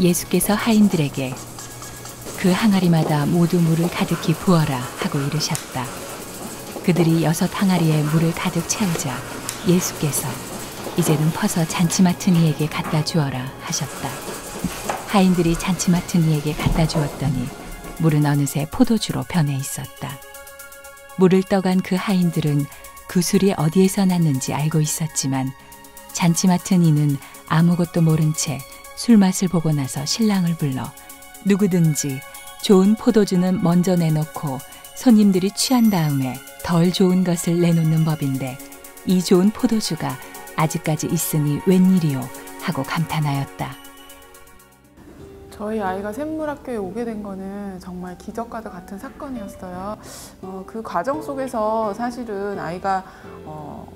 예수께서 하인들에게 그 항아리마다 모두 물을 가득히 부어라 하고 이르셨다. 그들이 여섯 항아리에 물을 가득 채우자 예수께서 이제는 퍼서 잔치 맡은 이에게 갖다 주어라 하셨다. 하인들이 잔치 맡은 이에게 갖다 주었더니 물은 어느새 포도주로 변해 있었다. 물을 떠간 그 하인들은 그 술이 어디에서 났는지 알고 있었지만 잔치 맡은 이는 아무것도 모른 채 술 맛을 보고 나서 신랑을 불러 누구든지 좋은 포도주는 먼저 내놓고 손님들이 취한 다음에 덜 좋은 것을 내놓는 법인데 이 좋은 포도주가 아직까지 있으니 웬일이요 하고 감탄하였다. 저희 아이가 샘물학교에 오게 된 거는 정말 기적과도 같은 사건이었어요. 어, 그 과정 속에서 사실은 아이가 어,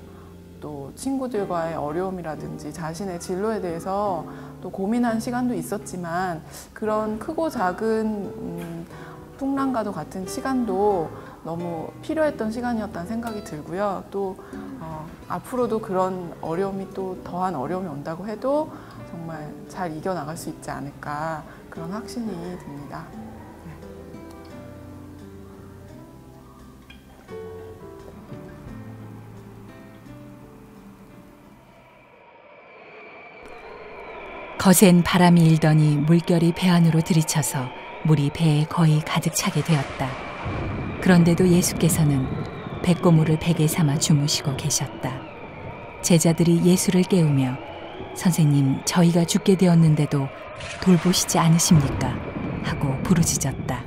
또 친구들과의 어려움이라든지 자신의 진로에 대해서 또 고민한 시간도 있었지만 그런 크고 작은 음, 풍랑과도 같은 시간도 너무 필요했던 시간이었다는 생각이 들고요. 또 어, 앞으로도 그런 어려움이 또 더한 어려움이 온다고 해도 정말 잘 이겨나갈 수 있지 않을까 그런 확신이 듭니다. 거센 바람이 일더니 물결이 배 안으로 들이쳐서 물이 배에 거의 가득 차게 되었다. 그런데도 예수께서는 배꼽물을 베개 삼아 주무시고 계셨다. 제자들이 예수를 깨우며 선생님, 저희가 죽게 되었는데도 돌보시지 않으십니까? 하고 부르짖었다.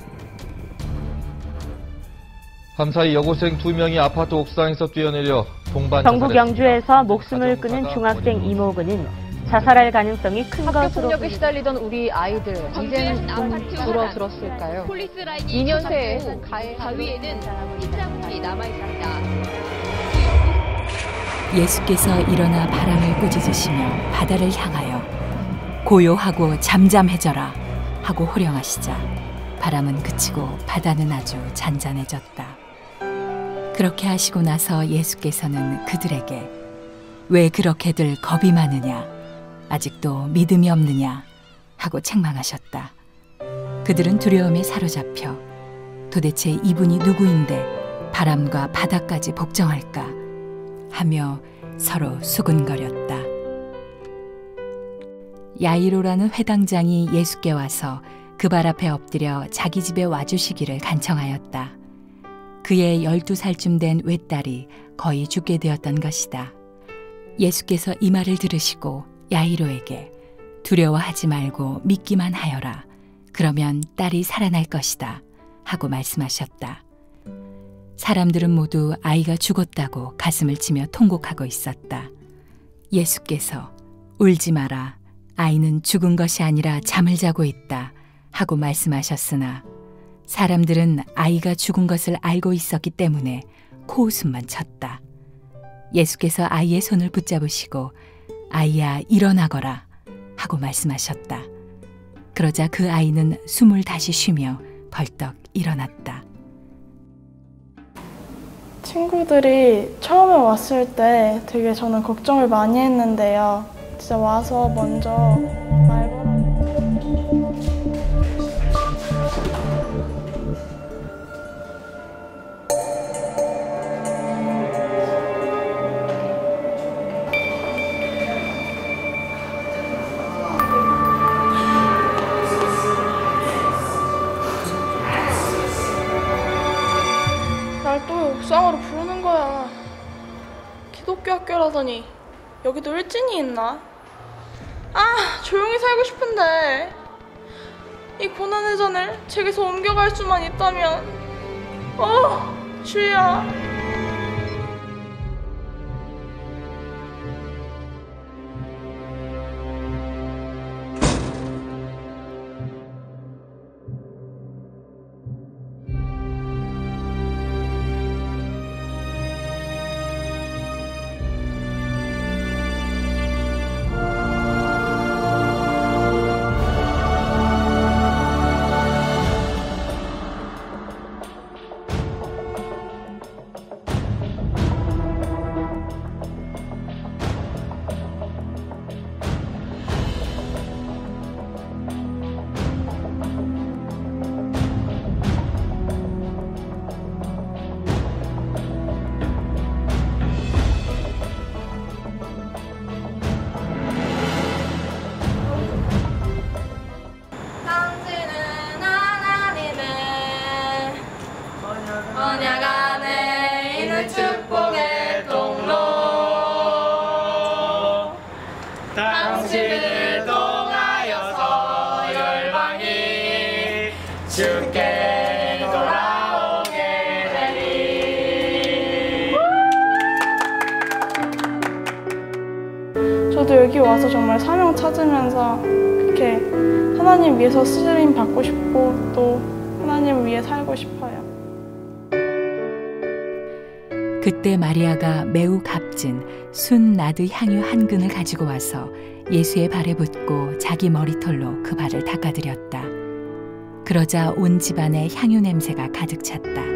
밤사이 여고생 두 명이 아파트 옥상에서 뛰어내려 동반 경북. 영주에서 목숨을 끊은 중학생 이모근은 자살할 가능성이 큰 학교 것으로 폭력에. 시달리던 우리 아이들 이제는 좀 줄어들었을까요? 폴리스 라인이 2년 켜졌고 새에 가해 바위에는 흰자국이 남아 있습니다. 예수께서 일어나 바람을 꾸짖으시며 바다를 향하여 고요하고 잠잠해져라 하고 호령하시자 바람은 그치고 바다는 아주 잔잔해졌다. 그렇게 하시고 나서 예수께서는 그들에게 왜 그렇게들 겁이 많으냐 아직도 믿음이 없느냐 하고 책망하셨다. 그들은 두려움에 사로잡혀 도대체 이분이 누구인데 바람과 바다까지 복종할까 하며 서로 수근거렸다. 야이로라는 회당장이 예수께 와서 그 발 앞에 엎드려 자기 집에 와주시기를 간청하였다. 그의 열두 살쯤 된 외딸이 거의 죽게 되었던 것이다. 예수께서 이 말을 들으시고 야이로에게 두려워하지 말고 믿기만 하여라. 그러면 딸이 살아날 것이다. 하고 말씀하셨다. 사람들은 모두 아이가 죽었다고 가슴을 치며 통곡하고 있었다. 예수께서 울지 마라. 아이는 죽은 것이 아니라 잠을 자고 있다. 하고 말씀하셨으나 사람들은 아이가 죽은 것을 알고 있었기 때문에 코웃음만 쳤다. 예수께서 아이의 손을 붙잡으시고 아이야 일어나거라 하고 말씀하셨다. 그러자 그 아이는 숨을 다시 쉬며 벌떡 일어났다. 친구들이 처음에 왔을 때 되게 저는 걱정을 많이 했는데요. 진짜 와서 먼저 말 옥상으로 부르는 거야. 기독교 학교라더니 여기도 일진이 있나? 아, 조용히 살고 싶은데. 이 고난의 잔을 제게서 옮겨갈 수만 있다면. 어, 주야. 여기 와서 정말 사명 찾으면서 그렇게 하나님 위해서 쓰임 받고 싶고 또 하나님 위해 살고 싶어요. 그때 마리아가 매우 값진 순 나드 향유 한 근을 가지고 와서 예수의 발에 붓고 자기 머리털로 그 발을 닦아드렸다. 그러자 온 집안에 향유 냄새가 가득 찼다.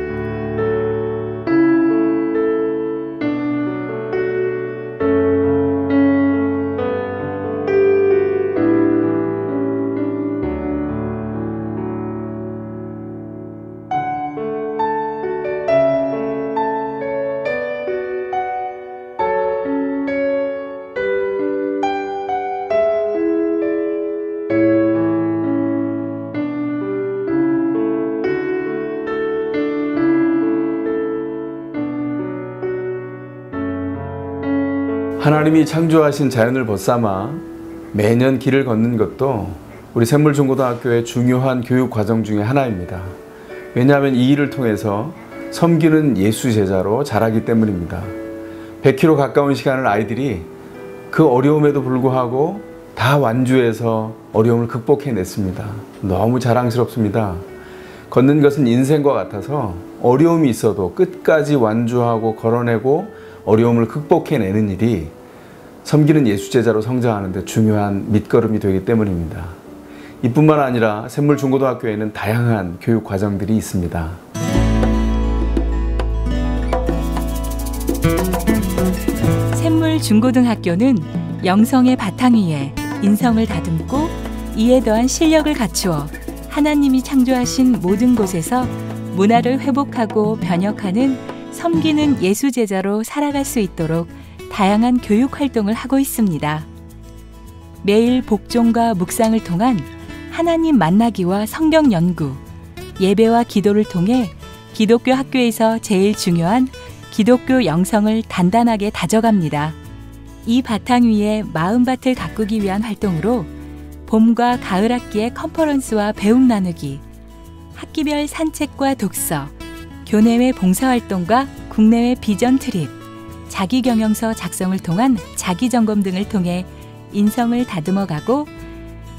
하나님이 창조하신 자연을 벗삼아 매년 길을 걷는 것도 우리 샘물중고등학교의 중요한 교육 과정 중의 하나입니다. 왜냐하면 이 일을 통해서 섬기는 예수 제자로 자라기 때문입니다. 100km 가까운 시간을 아이들이 그 어려움에도 불구하고 다 완주해서 어려움을 극복해냈습니다. 너무 자랑스럽습니다. 걷는 것은 인생과 같아서 어려움이 있어도 끝까지 완주하고 걸어내고 어려움을 극복해내는 일이 섬기는 예수제자로 성장하는데 중요한 밑거름이 되기 때문입니다. 이뿐만 아니라 샘물중고등학교에는 다양한 교육 과정들이 있습니다. 샘물 중고등학교는 영성의 바탕 위에 인성을 다듬고 이에 더한 실력을 갖추어 하나님이 창조하신 모든 곳에서 문화를 회복하고 변혁하는 섬기는 예수 제자로 살아갈 수 있도록 다양한 교육 활동을 하고 있습니다. 매일 복종과 묵상을 통한 하나님 만나기와 성경 연구, 예배와 기도를 통해 기독교 학교에서 제일 중요한 기독교 영성을 단단하게 다져갑니다. 이 바탕 위에 마음밭을 가꾸기 위한 활동으로 봄과 가을 학기의 컨퍼런스와 배움 나누기, 학기별 산책과 독서, 교내외 봉사활동과 국내외 비전 트립, 자기 경영서 작성을 통한 자기 점검 등을 통해 인성을 다듬어 가고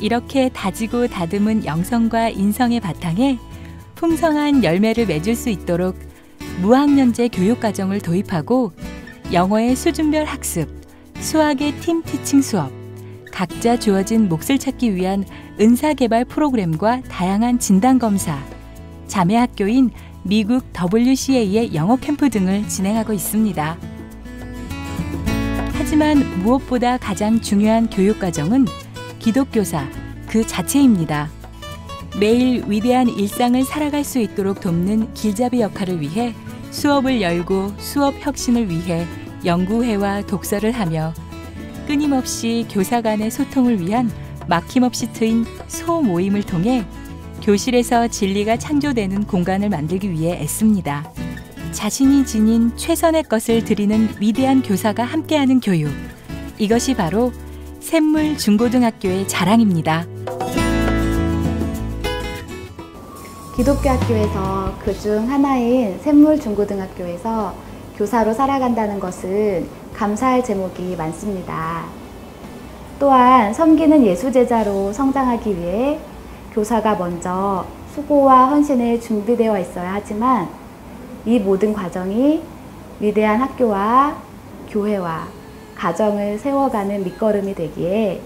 이렇게 다지고 다듬은 영성과 인성의 바탕에 풍성한 열매를 맺을 수 있도록 무학년제 교육 과정을 도입하고 영어의 수준별 학습, 수학의 팀 티칭 수업, 각자 주어진 몫을 찾기 위한 은사 개발 프로그램과 다양한 진단 검사, 자매 학교인 미국 WCA의 영어 캠프 등을 진행하고 있습니다. 하지만 무엇보다 가장 중요한 교육 과정은 기독교사 그 자체입니다. 매일 위대한 일상을 살아갈 수 있도록 돕는 길잡이 역할을 위해 수업을 열고 수업 혁신을 위해 연구회와 독서를 하며 끊임없이 교사 간의 소통을 위한 막힘없이 트인 소모임을 통해 교실에서 진리가 창조되는 공간을 만들기 위해 애씁니다. 자신이 지닌 최선의 것을 드리는 위대한 교사가 함께하는 교육. 이것이 바로 샘물 중고등학교의 자랑입니다. 기독교 학교에서 그중 하나인 샘물 중고등학교에서 교사로 살아간다는 것은 감사할 제목이 많습니다. 또한 섬기는 예수 제자로 성장하기 위해 교사가 먼저 수고와 헌신에 준비되어 있어야 하지만 이 모든 과정이 위대한 학교와 교회와 가정을 세워가는 밑거름이 되기에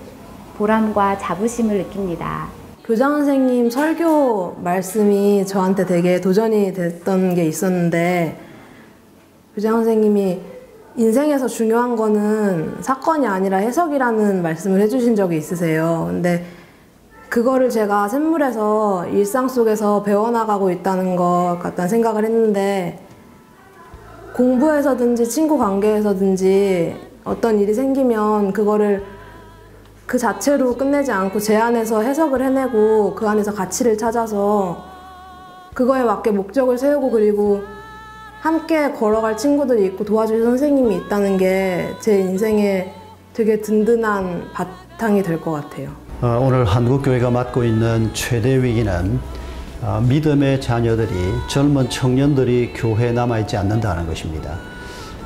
보람과 자부심을 느낍니다. 교장 선생님 설교 말씀이 저한테 되게 도전이 됐던 게 있었는데 교장 선생님이 인생에서 중요한 거는 사건이 아니라 해석이라는 말씀을 해주신 적이 있으세요. 근데 그거를 제가 샘물에서 일상 속에서 배워나가고 있다는 것 같다는 생각을 했는데 공부에서든지 친구 관계에서든지 어떤 일이 생기면 그거를 그 자체로 끝내지 않고 제 안에서 해석을 해내고 그 안에서 가치를 찾아서 그거에 맞게 목적을 세우고 그리고 함께 걸어갈 친구들이 있고 도와줄 선생님이 있다는 게 제 인생에 되게 든든한 바탕이 될 것 같아요. 어, 오늘 한국교회가 맡고 있는 최대 위기는 어, 믿음의 자녀들이 젊은 청년들이 교회에 남아있지 않는다는 것입니다.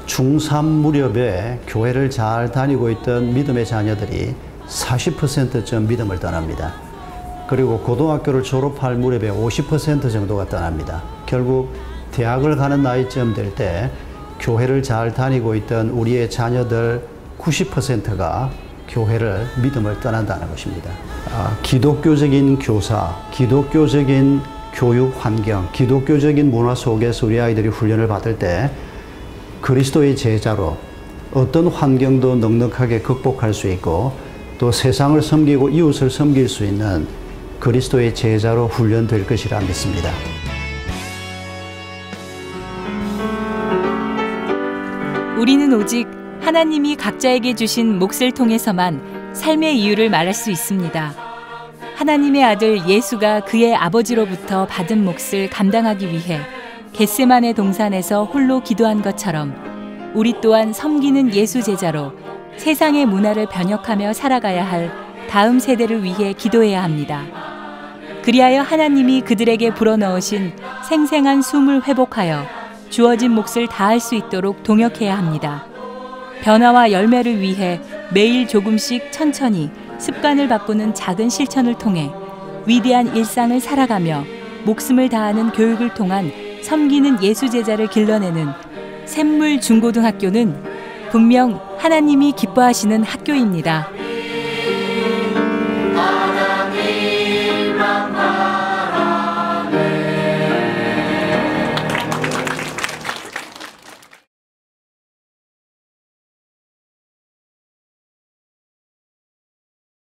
중3 무렵에 교회를 잘 다니고 있던 믿음의 자녀들이 40%쯤 믿음을 떠납니다. 그리고 고등학교를 졸업할 무렵에 50% 정도가 떠납니다. 결국 대학을 가는 나이쯤 될 때 교회를 잘 다니고 있던 우리의 자녀들 90%가 교회를 믿음을 떠난다는 것입니다. 아, 기독교적인 교사, 기독교적인 교육 환경, 기독교적인 문화 속에서 우리 아이들이 훈련을 받을 때 그리스도의 제자로 어떤 환경도 넉넉하게 극복할 수 있고 또 세상을 섬기고 이웃을 섬길 수 있는 그리스도의 제자로 훈련될 것이라 믿습니다. 우리는 오직 하나님이 각자에게 주신 몫을 통해서만 삶의 이유를 말할 수 있습니다. 하나님의 아들 예수가 그의 아버지로부터 받은 몫을 감당하기 위해 겟세만의 동산에서 홀로 기도한 것처럼 우리 또한 섬기는 예수 제자로 세상의 문화를 변혁하며 살아가야 할 다음 세대를 위해 기도해야 합니다. 그리하여 하나님이 그들에게 불어넣으신 생생한 숨을 회복하여 주어진 몫을 다할 수 있도록 동역해야 합니다. 변화와 열매를 위해 매일 조금씩 천천히 습관을 바꾸는 작은 실천을 통해 위대한 일상을 살아가며 목숨을 다하는 교육을 통한 섬기는 예수 제자를 길러내는 샘물 중고등학교는 분명 하나님이 기뻐하시는 학교입니다.